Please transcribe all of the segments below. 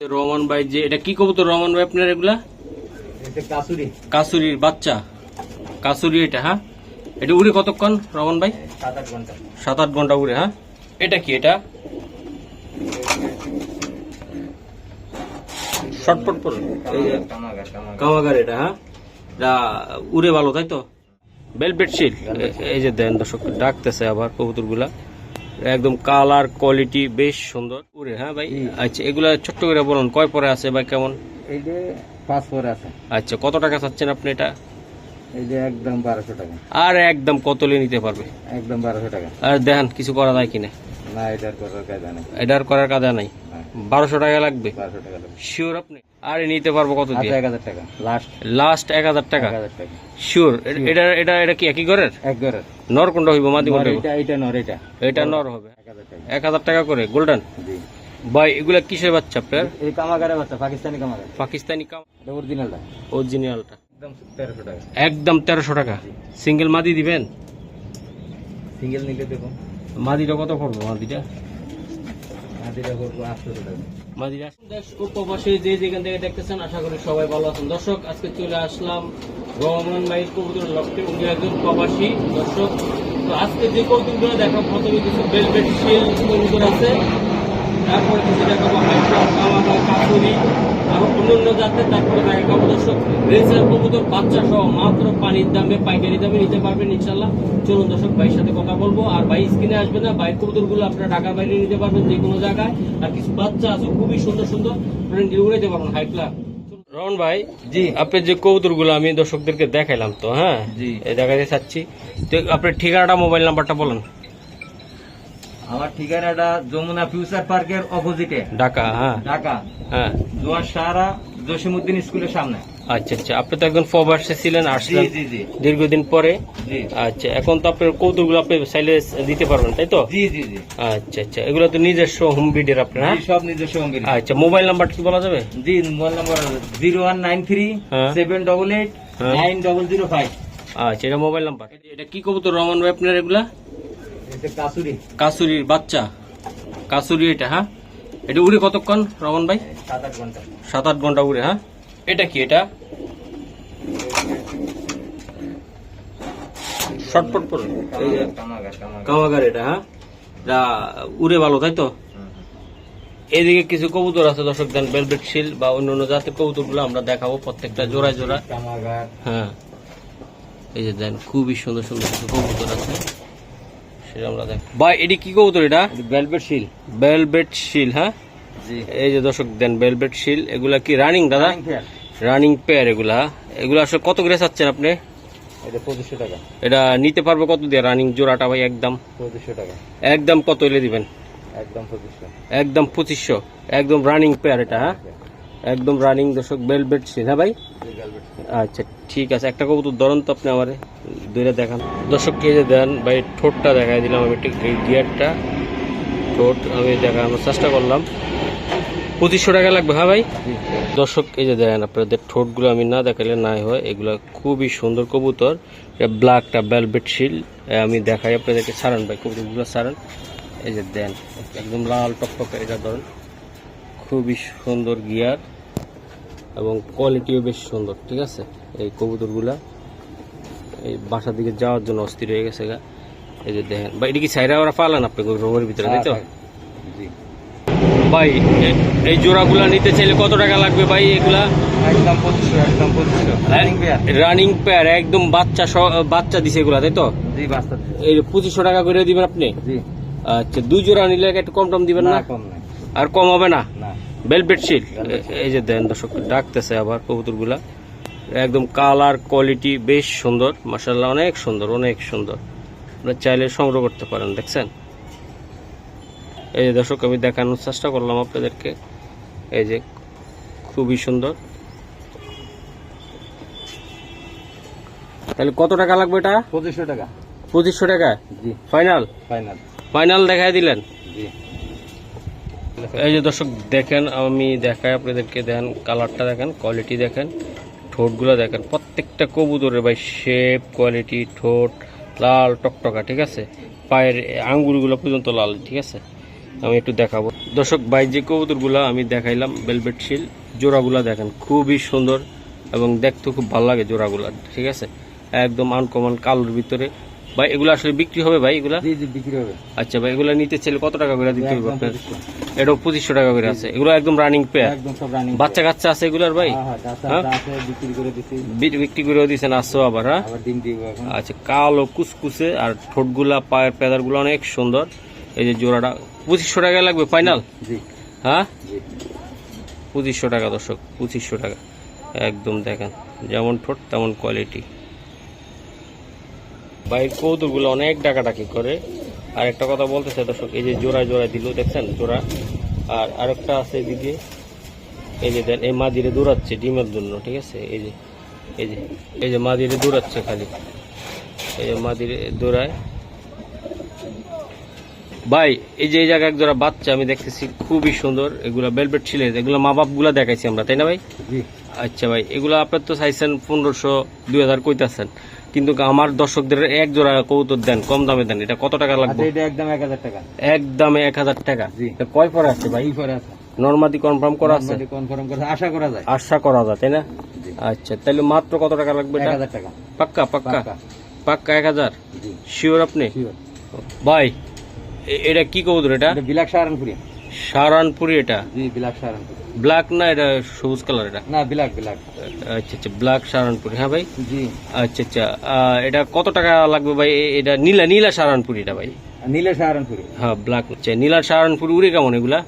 রহমান ভাই যে এটা কি কবুতর রহমান ভাই আপনার এগুলা? কাসুরি। কাসুরির বাচ্চা। কাসুরি এটা হ্যাঁ? এটা উড়ে কতক্ষণ রহমান ভাই? সাত আট ঘণ্টা উড়ে হ্যাঁ? এটা কি এটা? শর্টপট এই যে কামাগার এটা হ্যাঁ? এটা উড়ে ভালো তাই তো? বেলভেট শিল এই যে দেন দর্শক ডাকতেছে আবার কবুতরগুলা। একদম কালার কোয়ালিটি বেশ সুন্দর। উড়ে হ্যাঁ ভাই? আচ্ছা এগুলা ছোট্ট করে বলুন কয় পরে আছে ভাই কেমন? এই যে পাঁচ পরে আছে। আচ্ছা কত টাকা চাচ্ছেন আপনি এটা? এই যে একদম বারোশো টাকা। আর একদম কতলে নিতে পারবে? একদম বারোশো টাকা। আর দেখেন কিছু করা যায় কিনা? না এটার করার নেই। এটার করার কাজা নাই। বারোশো টাকা লাগবে? বারোশো টাকা লাগবে। শিওর আপনি? আরে নিতে পারব কত আচ্ছা দিয়ে? এক হাজার টাকা। লাস্ট লাস্ট এক হাজার টাকা? এক হাজার টাকা। শিওর এটা এটা এটা কি একই ঘরের? এক ঘরের। নর কোনটা হইব মাদি কোনটা এটা এটা নর এটা। এটা নর। হবে। এক হাজার টাকা। এক হাজার টাকা করে গোল্ডেন? জি। ভাই এগুলা কিসের বাচ্চা আপনার? এই কামাগারে বাচ্চা পাকিস্তানি কামাগার। পাকিস্তানি কাম এটা অরিজিনালটা অরিজিনালটা একদম তেরোশো টাকা। একদম তেরোশো টাকা। সিঙ্গেল মাদি দিবেন? সিঙ্গেল নিলে দেখুন মাদিটা কত পড়ব মাদিটা? হাজিরা করব আটশোশো টাকা। মাদিরা দেশ উপবাসে যে যেখান থেকে দেখতেছেন, আশা করি সবাই ভালো আছেন। দর্শক, আজকে চলে আসলাম রহমান ভাই কবুতর লক্ষ্যে। প্রবাসী। দর্শক, তো আজকে যে কৌতুকগুলো দেখা প্রথমে কিছু বেলভেট শিল কবুতর আছে। তারপরে কিছু দেখাবো হাইড্রন কামাকা কাকুরি আর অন্যান্য জাতের তারপরে দেখাবো দর্শক রেসার কবুতর বাচ্চা সহ মাত্র পানির দামে পাইকারি দামে নিতে পারবেন ইনশাল্লাহ চলুন দর্শক ভাইয়ের সাথে কথা বলব আর ভাই স্ক্রিনে আসবে না বাইরের কবুতরগুলো আপনারা ঢাকার বাইরে নিতে পারবেন যে কোনো জায়গায় আর কিছু বাচ্চা আছে খুবই সুন্দর সুন্দর আপনারা উড়াইতে পারবেন হাইটলা রহন ভাই জি আপনার যে কবুতরগুলো আমি দর্শকদেরকে দেখাইলাম তো হ্যাঁ? জি। এই দেখাতে চাচ্ছি তো আপনার ঠিকানাটা মোবাইল নাম্বারটা বলেন। আমার ঠিকানাটা যমুনা ফিউচার পার্কের অপোজিটে। ঢাকা হ্যাঁ। ঢাকা। হ্যাঁ। জোয়ার সাহারা জসিমুদ্দিন স্কুলের সামনে। আচ্ছা আচ্ছা। আপনি তো একজন প্রবাসে ছিলেন আসলেন জি দীর্ঘদিন পরে। আচ্ছা এখন তো আপনার কৌতুকগুলো আপনি চাইলে দিতে পারবেন তাই তো? জি জি জি। আচ্ছা আচ্ছা। এগুলো তো নিজস্ব হোম বিডের আপনার হ্যাঁ? সব নিজস্ব অঙ্গিনী আচ্ছা মোবাইল নাম্বার কি বলা যাবে? জি mobile number zero one nine three হ্যাঁ। সেভেন ডবল এইট হ্যাঁ। Nine double zero five. আচ্ছা এটা মোবাইল নাম্বার এটা কি কবুতর রহমান ভাই আপনার এগুলা? কাসুরির বাচ্চা। কাসুরি এটা হ্যাঁ? এটা উড়ে কতক্ষণ রহমান ভাই? সাত আট ঘণ্টা। সাত আট ঘণ্টা উড়ে হ্যাঁ? এটা কি এটা? শর্টপট কামাগার এটা হ্যাঁ? উড়ে ভালো তাই তো? হুম, এইদিকে কিছু কবুতর আছে দর্শক দেন বেলভেট শিল বা অন্যান্য জাতের কবুতরগুলো আমরা দেখাবো প্রত্যেকটা জোড়ায় জোড়া হ্যাঁ। এই যে দেন খুবই সুন্দর সুন্দর কিছু কবুতর আছে। সেটা আমরা দেখ ভাই এটি কি কবুতর এটা? ভেলভেট শিল বেলভেট শিল হ্যাঁ? এই যে দর্শক দেন বেলভেট শিল এগুলা কি রানিং দাদা? রানিং পেয়ার এগুলা। এগুলা আসলে কত করে চাচ্ছেন আপনি? এটা পঁচিশশো টাকা। এটা নিতে পারবে কত দিয়ে রানিং জোড়াটা ভাই একদম? পঁচিশশো টাকা। একদম কত এলে দিবেন? একদম পঁচিশশো। একদম পঁচিশশো। একদম রানিং পেয়ার এটা হ্যাঁ? একদম রানিং দর্শক বেলভেট শিল হ্যাঁ ভাই? আচ্ছা ঠিক আছে। একটা কবুতর ধরুন তো আপনি আমারে। দুইটা দেখান। দর্শককে যে দেন ভাই ঠোঁটটা দেখাই দিলাম আমি ঠিক এই গিয়ারটা। ঠোঁট আমি দেখানোর চেষ্টা করলাম। পঁচিশশো টাকা লাগবে হ্যাঁ ভাই? দর্শক এই যে দেখেন আপনাদের ঠোঁটগুলো আমি না দেখালে নাই হয়। এগুলো খুবই সুন্দর কবুতর। ব্ল্যাকটা বেলভেট শিল আমি দেখাই আপনাদেরকে ছাড়ান ভাই কবুতরগুলো ছাড়ান। এই যে দেন একদম লাল টকটকে এটা ধরেন। খুবই সুন্দর গিয়ার এবং কোয়ালিটিও বেশ সুন্দর ঠিক আছে? এই কবুতরগুলা। এই বাসার দিকে যাওয়ার জন্য অস্থির হয়ে গেছে গা। এই যে দেখেন। ভাই এটা কি সাইরা ওরা পালান আপনি রোমের ভিতরে তাই তো? ভাই এ- এই জোড়াগুলা নিতে চাইলে কত টাকা লাগবে ভাই এগুলা? একদম পঁচিশশো একদম পঁচিশশো। রানিং পেয়ার রানিং পেয়ার একদম বাচ্চা বাচ্চা দিছে এগুলা তাই তো? জি এই পঁচিশশো টাকা করে দিবেন আপনি? জি। আচ্ছা দুই জোড়া নিলে একটু কম টম দিবেন না কম আর কম হবে না? বেলভেট শিল এই যে দেন দর্শক ডাকতেছে আবার কবুতরগুলা। একদম কালার কোয়ালিটি বেশ সুন্দর মাসাল্লাহ অনেক সুন্দর অনেক সুন্দর। আপনারা চাইলে সংগ্রহ করতে পারেন দেখছেন? এই যে দর্শক আমি দেখানোর চেষ্টা করলাম আপনাদেরকে। এই যে খুবই সুন্দর। তাহলে কত টাকা লাগবে এটা? পঁচিশশো টাকা। পঁচিশশো টাকা? জি। ফাইনাল? ফাইনাল। ফাইনাল দেখাই দিলেন? জি। এই যে দর্শক দেখেন আমি দেখাই আপনাদেরকে দেখেন কালারটা দেখেন কোয়ালিটি দেখেন। ঠোঁটগুলো দেখেন, প্রত্যেকটা কবুতরের ভাই শেপ কোয়ালিটি ঠোঁট, লাল, টকটকা, ঠিক আছে? পায়ের আঙ্গুরগুলো পর্যন্ত লাল, ঠিক আছে? আমি একটু দেখাবো। দর্শক, ভাই, যে কবুতরগুলো আমি দেখাইলাম বেলবেট শিল জোড়াগুলা দেখেন, খুবই সুন্দর এবং দেখতে খুব ভালো লাগে জোড়াগুলো, ঠিক আছে? একদম আনকমন কালোর ভিতরে ভাই এগুলো আসলে বিক্রি হবে ভাই এগুলা? বিক্রি হবে। আচ্ছা ভাই এগুলো নিতে চাইলে কত টাকা করে দিতে হবে আপনার? এটাও পঁচিশশো টাকা করে আছে। এগুলো একদম রানিং পেয়ার বাচ্চা কাচ্চা আছে এগুলার ভাই? হ্যাঁ হ্যাঁ হ্যাঁ? বিক্রি করে দিয়েছেন আসছো আবার হ্যাঁ? আচ্ছা কালো কুসকুসে আর ঠোঁটগুলা পায়ের পেদারগুলো অনেক সুন্দর। এই যে জোড়াটা পঁচিশশো টাকা লাগবে ফাইনাল হ্যাঁ? পঁচিশশো টাকা দর্শক পঁচিশশো টাকা। একদম দেখেন যেমন ঠোঁট তেমন কোয়ালিটি বাইক কৌতুকগুলো অনেক ডাকাডাকি করে। আর একটা কথা বলতেছে দর্শক এই যে জোড়া জোড়া দিল দেখছেন? জোড়া। আর আরেকটা আছে এদিকে। এই যে দেন এই মাদিরে দৌড়াচ্ছে ডিমের জন্য ঠিক আছে? এই যে এই যে এই যে মাদিরে দৌড়াচ্ছে খালি। এই যে মাদিরে দৌড়ায়। ভাই এই যে এই জায়গায় এক জোড়া বাচ্চা আমি দেখতেছি খুবই সুন্দর। এগুলো বেলভেট ছিলে এগুলো মা বাপগুলা দেখাইছি আমরা তাই না ভাই? জি। আচ্ছা ভাই এগুলো আপনার তো চাইছেন পনেরোশো দুই হাজার কইতাছেন। কিন্তু আমার দর্শকদের এক জোড়া কৌতুক দেন কম দামে দেন। এটা কত টাকা লাগবে? আচ্ছা এটা একদম এক হাজার টাকা। একদমে এক হাজার টাকা। কয় পরে আছে ভাই? করে আছে। নর্মাদি কনফার্ম করা আছে? কনফার্ম করে আশা করা যায়। আশা করা যায় তাই না? আচ্ছা তাহলে মাত্র কত টাকা লাগবে এক হাজার টাকা। পাক্কা পাক্কা? পাক্কা। এক হাজার? শিওর আপনি? ভাই এটা কি কবুতর এটা? বিলাক সাহারানপুরি। সারানপুরি এটা? জি বিলাক সাহারানপুরি। ব্ল্যাক না এটা সবুজ কালার এটা? না ব্ল্যাক ব্ল্যাক আচ্ছা আচ্ছা ব্ল্যাক সারানপুরি হ্যাঁ ভাই? জি। আচ্ছা আচ্ছা এটা কত টাকা লাগবে ভাই? এটা নীলা নীলা সারানপুরি এটা ভাই? নীলা সাহারানপুরি হ্যাঁ ব্ল্যাক আচ্ছা নীলা সারানপুরি উড়ে কেমন এগুলা?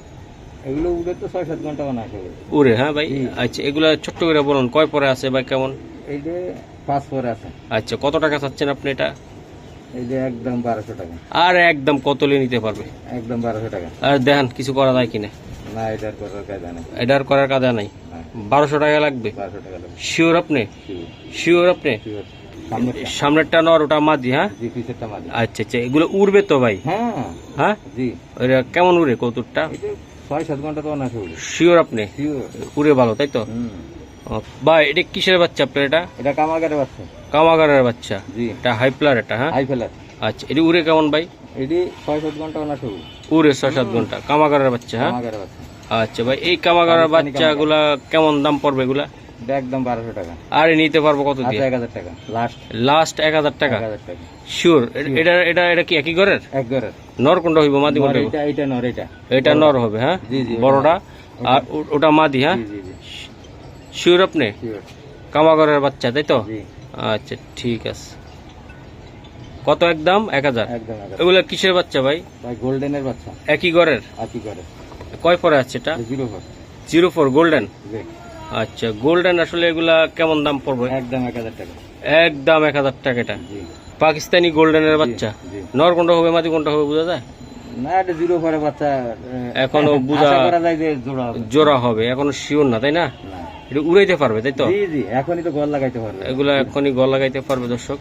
এগুলো উড়ে তো ছয় সাত ঘণ্টা বানা আসবে উড়ে হ্যাঁ ভাই? আচ্ছা এগুলা ছোট্ট করে বলুন কয় পরে আছে ভাই কেমন? এই যে পাঁচ পরে আছে। আচ্ছা কত টাকা চাচ্ছেন আপনি এটা? এই যে একদম বারোশো টাকা। আর একদম কতলে নিতে পারবে? একদম বারোশো টাকা। আর দেখেন কিছু করা যায় কিনা? না এটার করার কায়দা নেই। এটার করার কাজা নাই। বারোশো টাকা লাগবে। শিওর আপনি? শিওর আপনি? সামনে সামনেরটা। নর ওটা মাঝি হ্যাঁ? আচ্ছা আচ্ছা এগুলো উড়বে তো ভাই? হ্যাঁ। হ্যাঁ? জি। কেমন উড়ে যে ছয় সাত ঘণ্টা তো না শুরু শিওর আপনি? উড়ে ভালো তাই তো? ভাই এটা কিসের বাচ্চা আপনার এটা? এটা কামাগারে বাচ্চা। কামাগারের বাচ্চা। জি। এটা হাইপ্লার এটা হ্যাঁ? হাই ফেলার আচ্ছা এটি উড়ে কেমন ভাই? এটি ছয় সাত ঘণ্টা শুরু উড়ে ছয় সাত ঘণ্টা। কামাগারের বাচ্চা হ্যাঁ? আচ্ছা ভাই এই কামাগারের বাচ্চাগুলা কেমন দাম পড়বে এগুলা? একদম বারোশো টাকা। আরে নিতে পারব কত আচ্ছা দিয়ে এক হাজার টাকা। লাস্ট লাস্ট এক হাজার টাকা? শিওর এটা এটা এটা কি একই ঘরের? এক ঘরের। নর কোনটা হইব মাদি কোনটা এটা এটা নর এটা। এটা নর হবে হ্যাঁ? বড়টা? আর ওটা মাদি হ্যাঁ? শিওর আপনি? কামাগারের বাচ্চা তাই তো? আচ্ছা ঠিক আছে। কত একদম এক হাজার। এগুলা কিসের বাচ্চা ভাই? ভাই গোল্ডেনের বাচ্চা। একই ঘরের? কয় পরে আছে এটা? Zero four. Zero four golden? আচ্ছা গোল্ডেন আসলে এগুলা কেমন দাম পড়বে? একদম এক হাজার টাকা। একদম এক হাজার টাকা এটা। পাকিস্তানি গোল্ডেনের বাচ্চা? নর কোনটা হবে মাদি কোনটা হবে বোঝা যায়? না এটা জিরো ফোরের বাচ্চা এখনও বুঝা- জোড়া হবে। এখনও শিওর না তাই না? এটা উড়াইতে পারবে তাই তো? জি জি এখনই তো গল লাগাইতে পারবে। এগুলো এখনই গল লাগাইতে পারবে দর্শক।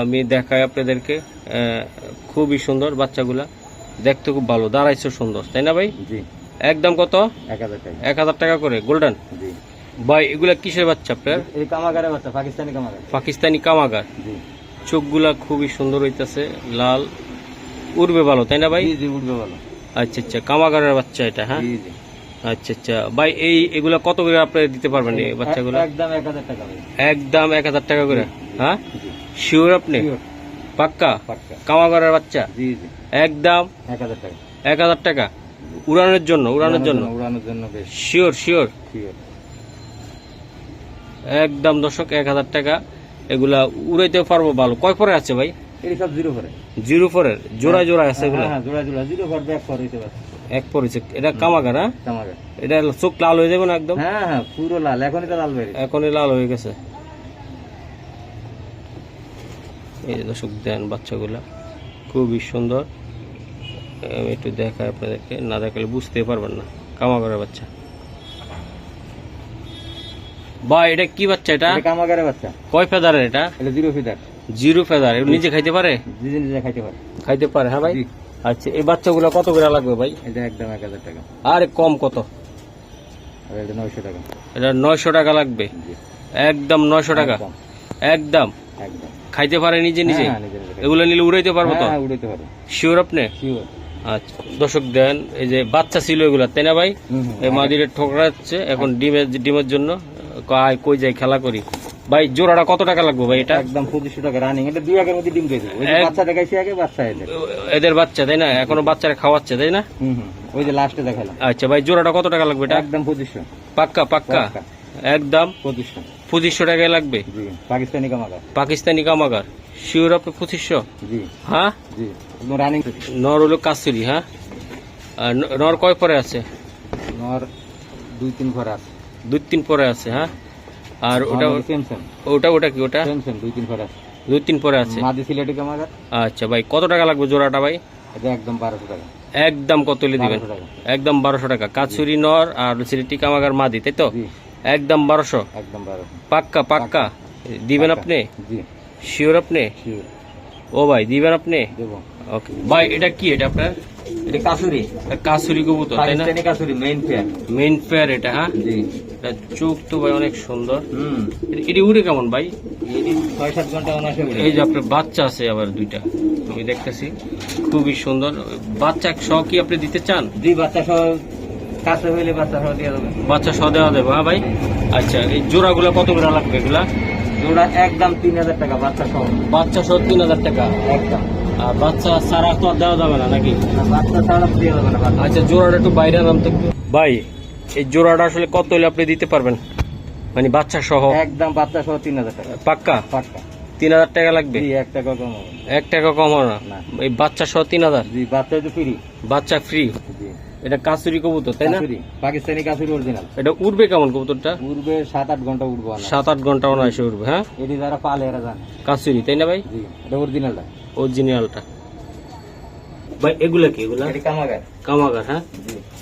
আমি দেখাই আপনাদেরকে খুবই সুন্দর বাচ্চাগুলা। দেখতে খুব ভালো দাঁড়াইছে সুন্দর তাই না ভাই? জি। একদম কত? এক হাজার টাকা। করে গোল্ডেন? ভাই এগুলা কিসের বাচ্চা আপনার? এই কামাগারে বাচ্চা পাকিস্তানি কামাগার। পাকিস্তানি কামাগার। চোখগুলা খুবই সুন্দর হইতেছে লাল। উড়বে ভালো তাই না ভাই? উঠবে ভালো। আচ্ছা আচ্ছা কামাগারের বাচ্চা এটা হ্যাঁ? আচ্ছা আচ্ছা ভাই এই এগুলা কত করে আপনি দিতে পারবেন এই বাচ্চাগুলো? একদম এক হাজার টাকা একদম এক হাজার টাকা করে হ্যাঁ? শিওর আপনি? পাক্কা? কামাগারের বাচ্চা? জি জি। একদম? এক হাজার টাকা। এক হাজার টাকা? উড়ানোর জন্য উড়ানোর জন্য? উড়ানোর জন্য শিওর শিওর একদম দর্শক এক হাজার টাকা। এগুলা উড়াইতে পারব ভালো। কয় পরে আছে ভাই? সব জিরো করে জিরো ফোরের জোড়া জোড়া আছে এগুলা? হ্যাঁ জোড়া জোড়া। জিরো ফোর ব্যাক ফোর হইতে পারে। এক পরিচয় এটা কামাগার হ্যাঁ? কামাগার। এটা চোখ লাল হয়ে যাবে না একদম? হ্যাঁ হ্যাঁ পুরো লাল। এখনই তো লাল এখনই লাল হয়ে গেছে। এই দর্শক দেন বাচ্চাগুলা খুবই সুন্দর। আমি একটু দেখাই আপনাদেরকে না দেখালে বুঝতে পারবেন না। কামাগারের বাচ্চা। বা এটা কি বাচ্চা এটা? এটা কামাগারে বাচ্চা। কয় ফেদারের এটা? এটা জিরো ফেদার। জিরো ফেদার নিজে খাইতে পারে? নিজে নিজে খাইতে পারে। খাইতে পারে হ্যাঁ ভাই? আচ্ছা এই বাচ্চাগুলো কত করে লাগবে ভাই? এটা একদম এক হাজার টাকা। আরে কম কত? এটা নয়শো টাকা। এটা নয়শো টাকা লাগবে। একদম নয়শো টাকা। একদম, খাইতে পারে নিজে নিজে? হ্যাঁ, খাইতে এগুলো নিলে উড়াইতে পারব তো? হ্যাঁ উড়াইতে পারে শিওর আপনি? শিওর আচ্ছা দর্শক দেন এই যে বাচ্চা ছিল এগুলা তাই না ভাই? এই মাদিরে ঠোকরাচ্ছে এখন ডিমের ডিমের জন্য কয় কই যাই খেলা করি। ভাই জোড়াটা কত টাকা লাগবে ভাই এটা? একদম পঁচিশশো টাকা রানিং এটা দুই আগের মধ্যে ডিম এক- বাচ্চা দেখাইছি আগে বাচ্চা এদের। এদের বাচ্চা তাই না? এখনও বাচ্চারা খাওয়াচ্ছে তাই না? ওই যে লাস্টে দেখালাম। আচ্ছা ভাই জোড়াটা কত টাকা লাগবে এটা? একদম পঁচিশশো। পাক্কা? পাক্কা। একদম পঁচিশশো। পঁচিশশো টাকায় লাগবে? পাকিস্তানি কামাকা পাকিস্তানি কামাগার। শিওর আপনি পঁচিশশো? জি। হ্যাঁ? রানিং নর হলো কাস্তুরি হ্যাঁ? আর নর কয় পরে আছে? নর দুই তিন ঘর আছে। দুই তিন পরে আছে হ্যাঁ? আর ওটা ওটা ওটা কি ওটা? দুই তিন ঘর আছে। দুই তিন পরে আছে। মাদি সিলেটি কামাকা আচ্ছা ভাই কত টাকা লাগবে জোড়াটা ভাই? একদম বারোশো টাকা। একদম কত দিবেন? একদম বারোশো টাকা। কাছুরি নর আর সিলেটি কামাগার মাদি তাই তো? একদম বারোশো। একদম বারোশো। পাক্কা পাক্কা? দিবেন আপনি? শিওর আপনি? ও ভাই দিবেন আপনি? ওকে। ভাই এটা কি এটা আপনার? এটা কাসুরি। কাসুরি কবুতর তাই না? কাসুরি মেইন ফেয়ার এটা হ্যাঁ? জি। এটা চোখ তো ভাই অনেক সুন্দর। হুম। এটি উড়ে কেমন ভাই? ছয় সাত ঘণ্টা অনাসে এই যে আপনার বাচ্চা আছে আবার দুইটা। আমি দেখতেছি। খুবই সুন্দর। বাচ্চা সহ কি আপনি দিতে চান? জি বাচ্চা সহ কাছে হইলে বাচ্চা সহ দিয়ে দেবে। বাচ্চা সহ দেওয়া দেবো হ্যাঁ ভাই? আচ্ছা এই জোড়াগুলো কত করে লাগবে এগুলা? জোড়া একদম তিন হাজার টাকা বাচ্চা সহ। বাচ্চা সহ তিন হাজার টাকা? একদম। আর বাচ্চা সারা তো আর দেওয়া যাবে না নাকি? বাচ্চা দিয়ে দেবে না আচ্ছা জোড়াটা একটু বাইরে। ভাই এই জোড়াটা আসলে কত হলে আপনি দিতে পারবেন? মানে বাচ্চা সহ? একদম বাচ্চা সহ তিন হাজার টাকা। পাক্কা? পাক্কা। তিন হাজার টাকা লাগবে? এক টাকা কম হবে। এক টাকা কম হবে না। এই বাচ্চা সহ তিন হাজার? বাচ্চা ফ্রি বাচ্চা ফ্রি এটা কাসুরি কবুতর তাই না? পাকিস্তানি কাসুরি অরিজিনাল এটা উঠবে কেমন কবুতরটা? উড়বে সাত আট ঘণ্টা উড়বো সাত আট ঘণ্টা অনায়াসে উঠবে হ্যাঁ? এটি যারা পালে এরা জানে। কাসুরি তাই না ভাই? এটা অরিজিনালটা অরিজিনালটা ভাই এগুলা কি এগুলা? এটি কামাগার। কামাগার হ্যাঁ?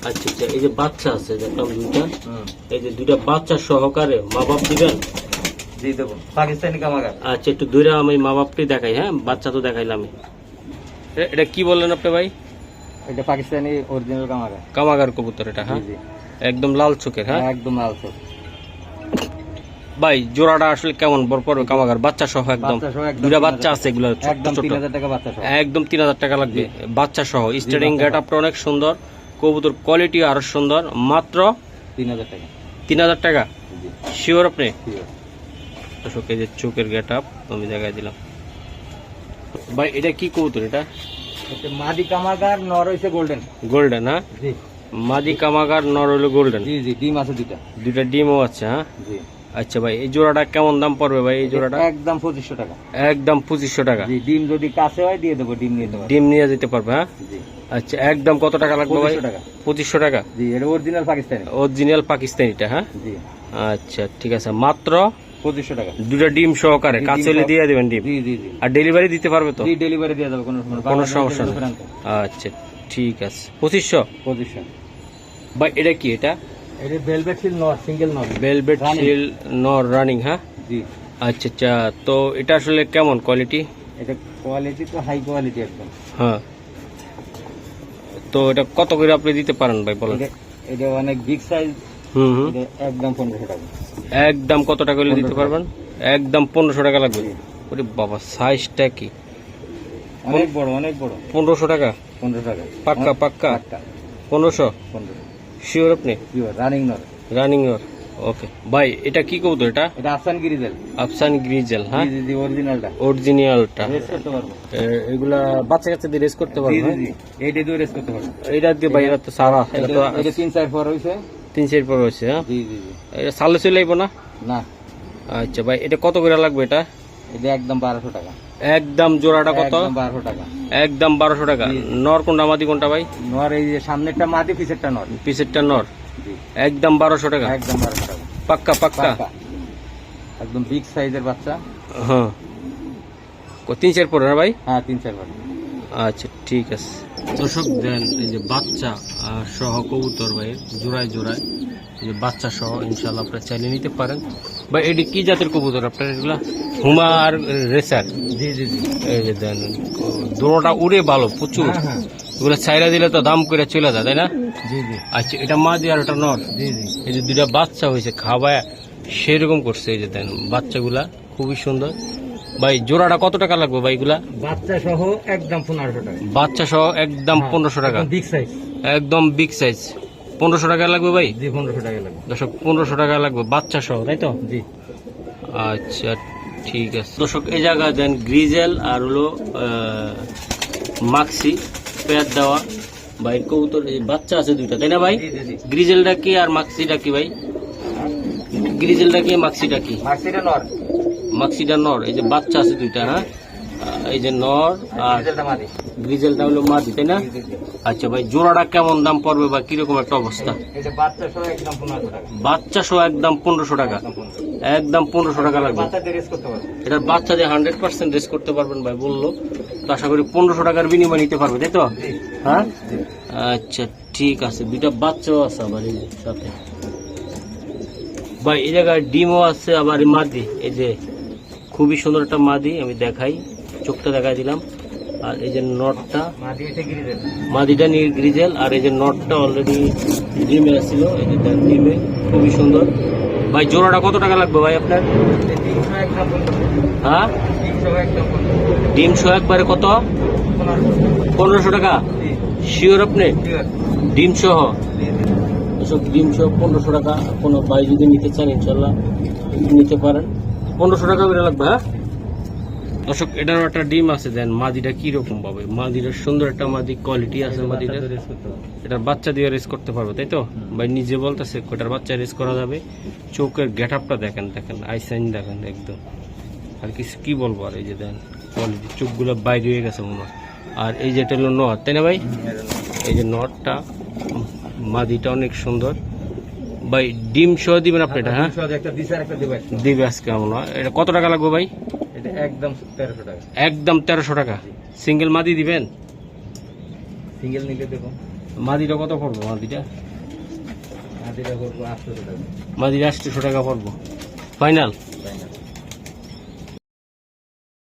আচ্ছা আচ্ছা এই যে বাচ্চা আছে দেখলাম দুইটা। এই যে দুইটা বাচ্চা সহকারে মা বাপ দিবেন? জি পাকিস্তানি কামাগার। আচ্ছা একটু দূরে আমি মা বাপটি দেখাই হ্যাঁ? বাচ্চা তো দেখাইলাম এটা কি বললেন আপনি ভাই? এটা পাকিস্তানি অরিজিনাল কামাগার। কামাগার কবুতর এটা হ্যাঁ? একদম লাল চোখের হ্যাঁ? একদম লাল চোখ। ভাই জোড়াটা আসলে কেমন বড় পড়বে কামাগার? বাচ্চা সহ একদম। দুটা বাচ্চা আছে এগুলো একদম তিন হাজার টাকা লাগবে বাচ্চা সহ। স্টার্টিং বাচ্চা গেট আপটা অনেক সুন্দর কবুতর কোয়ালিটি আরও সুন্দর মাত্র তিন হাজার টাকা। তিন হাজার টাকা? শিওর আপনি? দর্শক এই যে চোখের গেট আপ আমি দেখাই দিলাম। ভাই এটা কি কবুতর এটা? মাদি কামাগার নর হইছে গোল্ডেন গোল্ডেন হ্যাঁ? জি। মাদি কামাগার নর হলো গোল্ডেন জি জি ডিম আছে দুইটা। দুইটা ডিমও আছে হ্যাঁ? জি। আচ্ছা ভাই এই জোড়াটা কেমন দাম পড়বে ভাই এই জোড়াটা? একদম পঁচিশশো টাকা। একদম পঁচিশশো টাকা। জি ডিম যদি কাছে হয় দিয়ে দেবো ডিম নিয়ে দেবো ডিম নিয়ে যেতে পারবে হ্যাঁ? জি। আচ্ছা একদম কত টাকা লাগবে ভাই? 2500 টাকা। পঁচিশশো টাকা? জি এটা অরিজিনাল পাকিস্তানি। অরিজিনাল পাকিস্তানিটা হ্যাঁ? জি। আচ্ছা ঠিক আছে মাত্র পঁচিশশো টাকা। দুটা ডিম সহকারে দিয়ে দেবেন ডিম? আর ডেলিভারি দিতে পারবে তো? ডেলিভারি দিয়ে কোনো কোনো সমস্যা নেই। আচ্ছা ঠিক আছে। পঁচিশশো? পঁচিশশো। এটা কি এটা? এটা ভেলভেট সিল নর সিঙ্গেল নর ভেলভেট রানিং হ্যাঁ? জি। আচ্ছা আচ্ছা তো এটা আসলে কেমন কোয়ালিটি এটা কোয়ালিটি তো হাই কোয়ালিটি একদম। হ্যাঁ। তো এটা কত করে আপনি দিতে পারেন ভাই বলেন? এটা অনেক বিগ সাইজ একদম পনেরোশো টাকা। একদম কত টাকা হলে দিতে পারবেন? একদম পনেরোশো টাকা লাগবে। ওরে বাবা সাইজটা কি? অনেক বড় অনেক বড়। পনেরোশো টাকা? পনেরোশো টাকা। পাক্কা পাক্কা? পনেরোশো? পনেরোশো। শিওর আপনি? রানিং নর। রানিং ওকে ভাই এটা কি কবুতর এটা? এটা আফসান গিরিজেল আফসান গ্রিজেল হ্যাঁ? জি জি জি অরিজিনালটা অরিজিনালটা রেস করতে পারব। এগুলা বাচ্চা কাচ্চা দিয়ে রেস করতে পারবে জি হ্যাঁ? জি। এইটা দিয়ে রেস করতে পারব। এটা দিয়ে ভাই এটা তো সারা এটা তো এটা তিন চার তিন চার পর হয়েছে হ্যাঁ? জি জি জি। এটা সালে চলে আইবো না? না। আচ্ছা ভাই এটা কত করে লাগবে এটা? এটা একদম বারোশো টাকা। একদম জোড়াটা কত? বারোশো টাকা। একদম বারোশো টাকা। নর কোনটা মাদি কোনটা ভাই? নর এই যে সামনেরটা মাটি পিছেরটা নর। পিসেরটা নর। একদম বারোশো টাকা। একদম বারোশো টাকা। পাক্কা পাক্কা। একদম বিগ সাইজের বাচ্চা। হ্যাঁ। তিন চার পরে না ভাই? হ্যাঁ তিন চার বার আচ্ছা ঠিক আছে। দর্শক দেন এই যে বাচ্চা সহ কবুতর ভাই জোড়ায় জোড়ায় এই যে বাচ্চা সহ ইনশাল্লাহ আপনারা চালিয়ে নিতে পারেন। বা এটি কি জাতের কবুতর আপনার এগুলা? হুমা আর রেসার? জি জি জি। এই যে দেন দোনোটা উড়ে ভালো প্রচুর। হ্যাঁ, হ্যাঁ। এগুলো ছাইরা দিলে তো দাম করে চলে যায় তাই না? জি জি। আচ্ছা এটা মা দিয়ে আর এটা নর? জি জি। এই যে দুইটা বাচ্চা হয়েছে খাওয়ায় সেরকম করছে এই যে দেন বাচ্চাগুলা খুবই সুন্দর। ভাই জোড়াটা কত টাকা লাগবে ভাই এগুলা? বাচ্চা সহ একদম পনেরোশো টাকা। বাচ্চা সহ একদম পনেরোশো টাকা। বিগ সাইজ একদম বিগ সাইজ পনেরোশো টাকা লাগবে ভাই? জি পনেরোশো টাকা লাগবে। দর্শক পনেরোশো টাকা লাগবে বাচ্চা সহ তাই তো? জি। আচ্ছা ঠিক আছে। দর্শক এই জায়গায় দেন গ্রিজেল আর হলো মাক্সি পেয়ার দেওয়া। ভাই কবুতর এই বাচ্চা আছে দুইটা তাই না ভাই? গ্রিজেলটা কি আর মাক্সিটা কি ভাই? গ্রিজেলটা কি মাক্সিটা কি? মার্সিটা নর। মাক্সিটা নর, এই যে বাচ্চা আছে দুইটা হ্যাঁ? এই যে নর আর গ্রিজেলটা হলো মাদি, তাই না। আচ্ছা ভাই, জোড়াটা কেমন দাম পড়বে বা কীরকম একটা অবস্থা? বাচ্চা সহ একদম পনেরোশো টাকা। একদম পনেরোশো টাকা একদম 1500 একদম পনেরোশো টাকা লাগবে। এটার বাচ্চা দিয়ে হান্ড্রেড পার্সেন্ট রেস করতে পারবেন ভাই, বলল। তো আশা করি পনেরোশো টাকার বিনিময় নিতে পারবে, তাই তো? হ্যাঁ? আচ্ছা ঠিক আছে। দুইটা বাচ্চাও আছে আবার সাথে। ভাই, এই জায়গায় ডিমও আছে, আবার মাদি, এই যে খুবই সুন্দর একটা মাদি আমি দেখাই চোখটা দেখাই দিলাম। আর এই যে নটটা মাদিটা নিয়ে গ্রিজেল আর এই যে নটটা অলরেডি ডিমে আসছিল এই যে ডিমে খুবই সুন্দর। ভাই জোড়াটা কত টাকা লাগবে ভাই আপনার? হ্যাঁ? ডিম শো একবারে কত? পনেরোশো টাকা? শিওর আপনি? ডিম সহ? এসব ডিম সহ পনেরোশো টাকা। কোনো ভাই যদি নিতে চান ইনশাল্লাহ নিতে পারেন। পনেরোশো টাকা বেড়ে লাগবে হ্যাঁ? দর্শক এটারও একটা ডিম আছে দেন মাদিটা কীরকম পাবে? মাদিটা সুন্দর একটা মাদি কোয়ালিটি আছে মাদিটা। এটার বাচ্চা দিয়ে রেস করতে পারবে তাই তো? ভাই নিজে বলতেছে ওটার বাচ্চা রেস করা যাবে? চোখের গেট আপটা দেখেন দেখেন আইসাইন দেখেন একদম। আর কিছু কি বলব আর এই যে দেন কোয়ালিটি চোখগুলো বাইরে হয়ে গেছে মনে। আর এই যে এটা হলো নট তাই না ভাই? এই যে নটটা মাদিটা অনেক সুন্দর। ভাই ডিম সহ দিবেন আপনি এটা হ্যাঁ? একটা দেবে আজকে। হয় এটা কত টাকা লাগবে ভাই? এটা একদম তেরোশো টাকা। একদম তেরোশো টাকা। সিঙ্গেল মাদি দিবেন? সিঙ্গেল নিলে দেখুন মাদিটা কত পড়ব মাদিটা? মাদিটা করব আটশোশো টাকা। মাদিটা আটশোশো টাকা পড়ব। ফাইনাল? তাই না